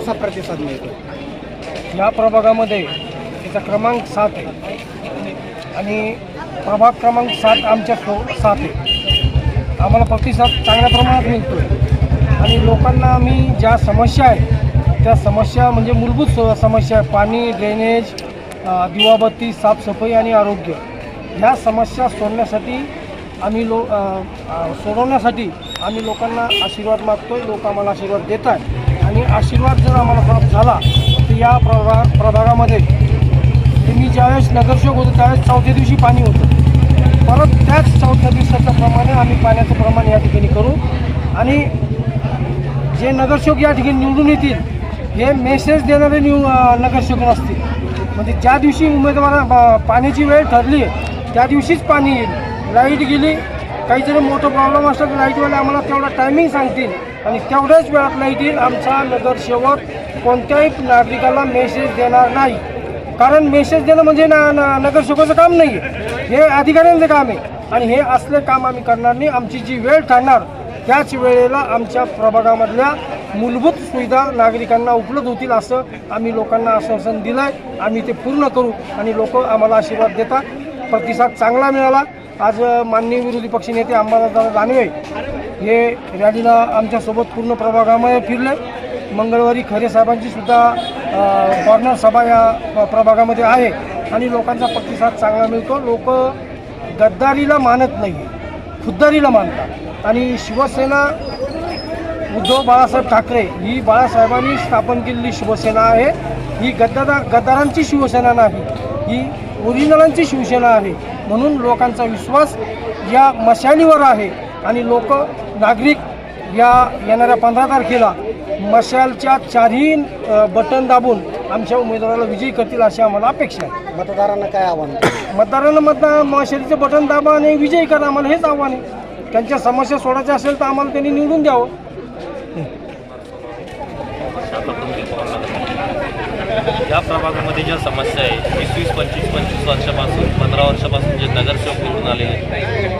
प्रतिसाद मिळतो? या प्रभागामध्ये त्याचा क्रमांक सात आहे. आणि प्रभाग क्रमांक सात आमच्या सो सात आहे. आम्हाला प्रतिसाद चांगल्या प्रमाणात मिळतो आहे आणि लोकांना आम्ही ज्या समस्या आहेत त्या समस्या म्हणजे मूलभूत सो समस्या आहे पाणी ड्रेनेज दिवाबत्ती साफसफाई आणि आरोग्य. ह्या समस्या सोडण्यासाठी आम्ही लो सोडवण्यासाठी आम्ही लोकांना आशीर्वाद मागतो आहे लोक आम्हाला आशीर्वाद देत आहे आणि आशीर्वाद जर आम्हाला प्राप्त झाला तर या प्रभा प्रभागामध्ये मी ज्यावेळेस नगरसेवक होतो त्यावेळेस चौथ्या दिवशी पाणी होतं. परत त्याच चौथ्या दिवसाच्या प्रमाणे आम्ही पाण्याचं प्रमाण या ठिकाणी करू. आणि जे नगरसेवक या ठिकाणी निवडून येतील हे मेसेज देणारे निव अं, नगरसेवक नसतील म्हणजे ज्या दिवशी उमेदवारा ब- पाण्याची वेळ ठरली त्या दिवशीच पाणी येईल. लाइट गेली काही जरी मोठं प्रॉब्लेम असला तर लाईटवाले आम्हाला तेवढा टायमिंग सांगतील. आणि तेवढ्याच वेळात लाइट येईल. आमचा नगरसेवक कोणत्याही नागरिकाला मेसेज देणार नाही. कारण मेसेज देणं म्हणजे ना ना- नगरसेवकाचं काम नाही आहे हे अधिकाऱ्यांचं काम आहे. आणि हे असले काम आम्ही करणार नाही. आमची जी वेळ ठरणार त्याच वेळेला आमच्या प्रभागामधल्या मूलभूत सुविधा नागरिकांना उपलब्ध होतील असं आम्ही लोकांना आश्वासन दिलं आहे आम्ही ते पूर्ण करू आणि लोक आम्हाला आशीर्वाद देतात. प्रतिसाद चांगला मिळाला. आज माननीय विरोधी पक्षनेते अंबादादा दानवे हे रॅलीला आमच्यासोबत पूर्ण प्रभागामध्ये फिरले. मंगळवारी खरे साहेबांची सुद्धा कॉर्नर सभा या प- प्रभागामध्ये आहे आणि लोकांचा प्रतिसाद चांगला मिळतो. लोक गद्दारीला मानत नाही खुद्दारीला मानतात. आणि शिवसेना उद्धव बाळासाहेब ठाकरे ही बाळासाहेबांनी स्थापन केलेली शिवसेना आहे. ही गद्दार गद्दारांची शिवसेना नाही ही ओरिजिनलांची शिवसेना आहे. म्हणून लोकांचा विश्वास या मशालीवर आहे. आणि लोक नागरिक या येणाऱ्या पंधरा तारखेला मशालच्या चारही बटन दाबून आमच्या उमेदवाराला विजयी करतील अशी आम्हाला अपेक्षा आहे. मतदारांना काय आव्हान मतदारांना मतदार मशालीचं बटन दाबा आणि विजयी करा आम्हाला हेच आव्हान आहे. त्यांच्या समस्या सोडायच्या असेल तर आम्हाला त्यांनी निवडून द्यावं. या प्रभागामध्ये ज्या समस्या आहे वीस वीस पंचवीस पंचवीस वर्षापासून पंधरा वर्षापासून जे नगरसेवक निवडून आलेले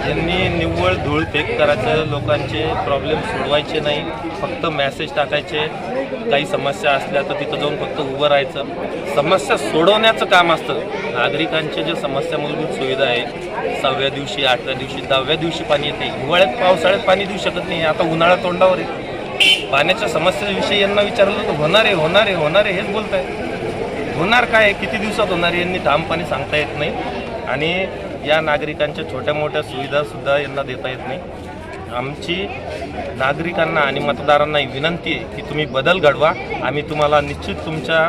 त्यांनी निव्वळ धूळफेक करायचं लोकांचे प्रॉब्लेम सोडवायचे नाही फक्त मॅसेज टाकायचे. काही समस्या असल्या तर तिथं जाऊन फक्त उभं राहायचं. समस्या सोडवण्याचं काम असतं. नागरिकांच्या ज्या समस्या मूलभूत सुविधा आहे सहाव्या दिवशी आठव्या दिवशी दहाव्या दिवशी पाणी येते. हिवाळ्यात पावसाळ्यात पाणी देऊ शकत नाही. आता उन्हाळा तोंडावर आहे. पाण्याच्या समस्येविषयी यांना विचारलं तर होणार आहे होणार आहे होणार आहे हेच बोलत आहे होणार काय किती दिवसात होणार आहे? यांनी ठामपणे सांगता येत नाही. आणि या नागरिकांच्या छोट्या मोठ्या सुविधासुद्धा यांना देता येत नाही. आमची नागरिकांना आणि मतदारांना विनंती आहे की तुम्ही बदल घडवा. आम्ही तुम्हाला निश्चित तुमच्या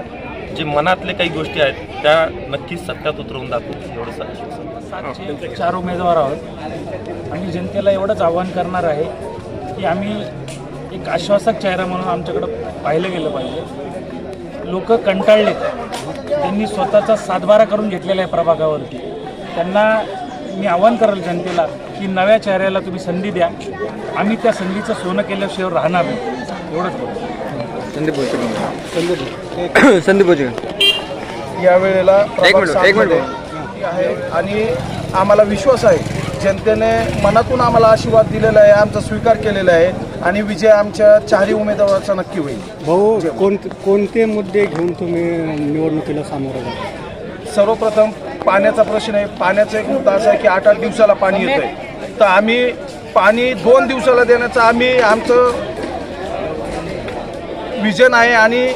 जे मनातले काही गोष्टी आहेत त्या नक्कीच सत्यात उतरवून दाखवू. एवढं सांगू चार उमेदवार आहोत. आम्ही जनतेला एवढंच आव्हान करणार आहे की आम्ही एक आश्वासक चेहरा म्हणून आमच्याकडं पाहिलं गेलं पाहिजे. लोक कंटाळलेत. त्यांनी स्वतःचा सातबारा करून घेतलेला आहे प्रभागावरती. त्यांना मी आव्हान करेल जनतेला की नव्या चेहऱ्याला तुम्ही संधी द्या. आम्ही त्या संधीचं सोनं केल्याशिवाय राहणार नाही. एवढंच बोलतो. संदीप संदीप बोलतो या वेळेला एक मिनिट, एक मिनिट. प्रभाग आहे आणि आम्हाला विश्वास आहे. जनतेने मनातून आम्हाला आशीर्वाद दिलेला आहे आमचा स्वीकार केलेला आहे. आणि विजय आमच्या चारही उमेदवाराचा नक्की होईल. भाऊ कोण कोणते मुद्दे घेऊन तुम्ही निवडणुकीला सामोरं जाता? सर्वप्रथम पाण्याचा प्रश्न आहे. पाण्याचा एक मुद्दा असा आहे की आठ आठ दिवसाला पाणी येत आहे तर आम्ही पाणी दोन दिवसाला देण्याचं आम्ही आमचं विजन आहे आणि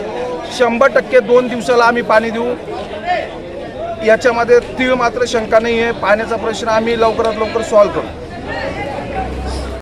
शंभर टक्के दोन दिवसाला आम्ही पाणी देऊ. याच्यामध्ये तीळ मात्र शंका नाही आहे पाण्याचा प्रश्न आम्ही लवकरात लवकर सॉल्व्ह करू.